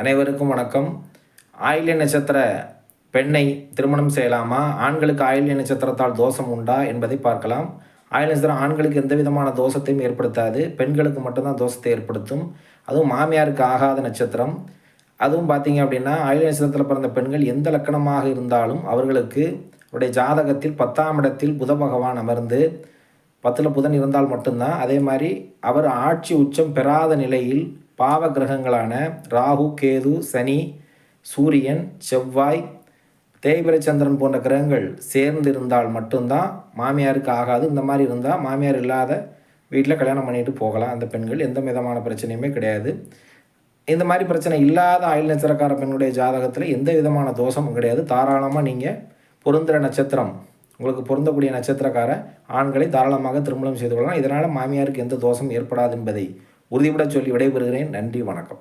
அனைவருக்கும் வணக்கம். ஆயில்ய நட்சத்திர பெண்ணை திருமணம் செய்யலாமா? ஆண்களுக்கு ஆயில்ய நட்சத்திரத்தால் தோஷம் உண்டா என்பதை பார்க்கலாம். ஆயில்ய நட்சத்திரம் ஆண்களுக்கு எந்த விதமான தோஷத்தையும் ஏற்படுத்தாது. பெண்களுக்கு மட்டும்தான் தோஷத்தை ஏற்படுத்தும். அதுவும் மாமியாருக்கு ஆகாத நட்சத்திரம். அதுவும் பார்த்தீங்க அப்படின்னா ஆயுள் நட்சத்திரத்தில் பிறந்த பெண்கள் எந்த லக்கணமாக இருந்தாலும் அவர்களுக்கு அவருடைய ஜாதகத்தில் பத்தாம் இடத்தில் புத பகவான் அமர்ந்து பத்தில் புதன் இருந்தால் மட்டும்தான். அதே மாதிரி அவர் ஆட்சி உச்சம் பெறாத நிலையில் பாவ கிரகங்களான ராகு கேது சனி சூரியன் செவ்வாய் தேய்பிரை சந்திரன் போன்ற கிரகங்கள் சேர்ந்து இருந்தால் மட்டும்தான் மாமியாருக்கு ஆகாது. இந்த மாதிரி இருந்தால் மாமியார் இல்லாத வீட்டில் கல்யாணம் பண்ணிட்டு போகலாம். அந்த பெண்கள் எந்த விதமான பிரச்சனையுமே கிடையாது. இந்த மாதிரி பிரச்சனை இல்லாத ஆயுள் நட்சத்திரக்கார பெண்ணுடைய ஜாதகத்தில் எந்த விதமான தோஷமும் கிடையாது. தாராளமாக நீங்கள் பொருந்துகிற நட்சத்திரம் உங்களுக்கு பொருந்தக்கூடிய நட்சத்திரக்கார ஆண்களை தாராளமாக திருமணம் செய்து கொள்ளலாம். இதனால் மாமியாருக்கு எந்த தோஷம் ஏற்படாது என்பதை உறுதிபட சொல்லி விடைபெறுகிறேன். நன்றி வணக்கம்.